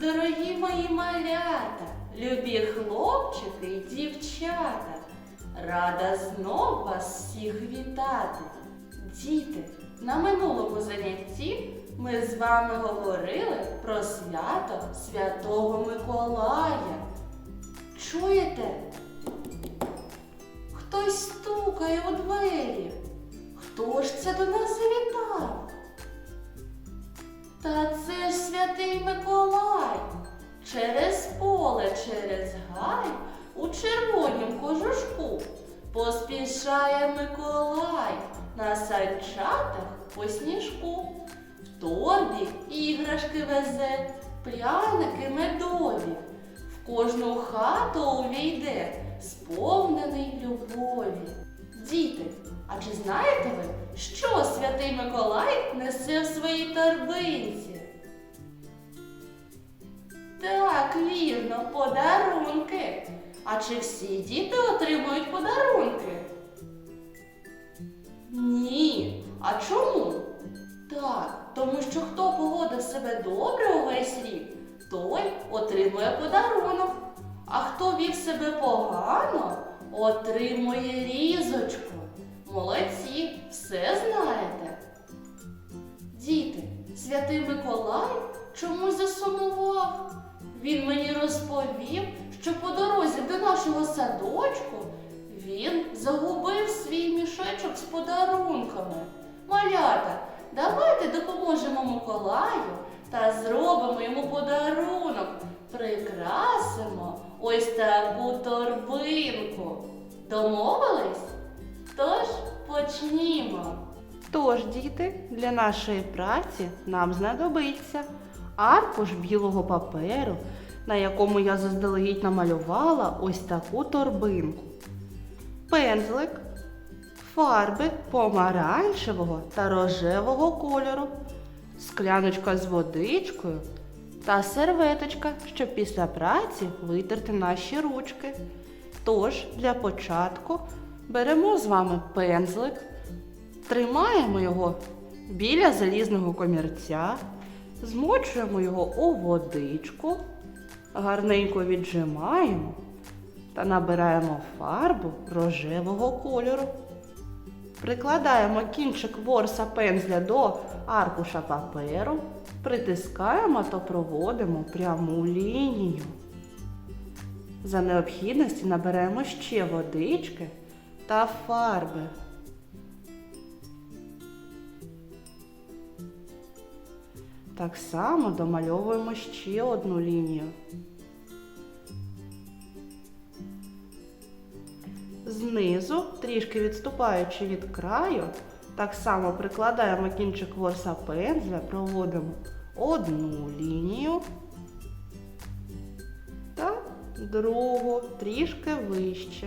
Дорогі мої малята, любі хлопчики і дівчата, рада знов вас всіх вітати. Діти, на минулому занятті ми з вами говорили про свято Святого Миколая. Чуєте? Хтось стукає у двері. Хто ж це до нас завітав? Поспішає Миколай на санчатах по сніжку. В торбі іграшки везе, пряники медові. В кожну хату увійде, сповнений любові. Діти, а чи знаєте ви, що святий Миколай несе в своїй торбинці? Так, вірно, подарунки. А чи всі діти отримують подарунки? Ні. А чому? Так, тому що хто поводив себе добре увесь рік, той отримує подарунок. А хто вів себе погано, отримує різочку. Молодці, все знаєте. Діти, святий Миколай чомусь засумував. Він мені розповів, що по дорозі до нашого садочку він загубив свій мішечок з. Малята, давайте допоможемо Миколаю та зробимо йому подарунок. Прикрасимо ось таку торбинку. Домовились? Тож почнімо. Тож, діти, для нашої праці нам знадобиться аркуш білого паперу, на якому я заздалегідь намалювала ось таку торбинку, пензлик, фарби помаранчевого та рожевого кольору, скляночка з водичкою та серветочка, щоб після праці витерти наші ручки. Тож, для початку беремо з вами пензлик. Тримаємо його біля залізного комірця, змочуємо його у водичку, гарненько віджимаємо та набираємо фарбу рожевого кольору. Прикладаємо кінчик ворса пензля до аркуша паперу, притискаємо та проводимо пряму лінію. За необхідності наберемо ще водички та фарби. Так само домальовуємо ще одну лінію. Знизу, трішки відступаючи від краю, так само прикладаємо кінчик ворса пензля, проводимо одну лінію та другу трішки вище.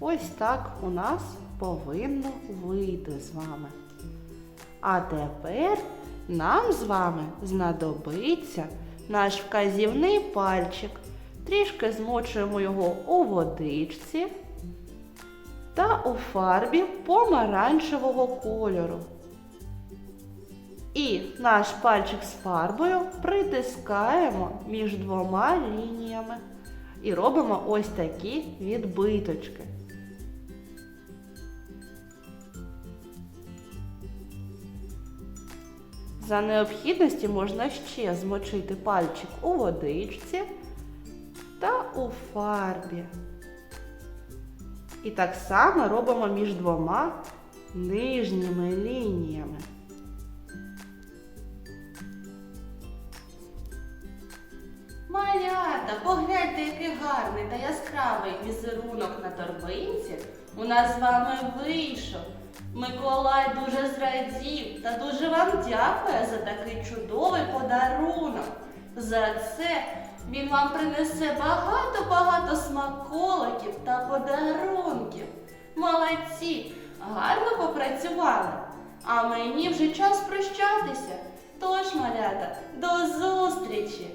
Ось так у нас повинно вийти з вами. А тепер нам з вами знадобиться наш вказівний пальчик. Трішки змочуємо його у водичці та у фарбі помаранчевого кольору. І наш пальчик з фарбою притискаємо між двома лініями і робимо ось такі відбиточки. За необхідності можна ще змочити пальчик у водичці у фарбі. І так само робимо між двома нижніми лініями. Малята, погляньте, який гарний та яскравий візерунок на торбинці у нас з вами вийшов. Миколай дуже зрадів та дуже вам дякує за такий чудовий подарунок. За це він вам принесе багато-багато смаколиків та подарунків. Молодці, гарно попрацювали. А мені вже час прощатися. Тож, малята, до зустрічі!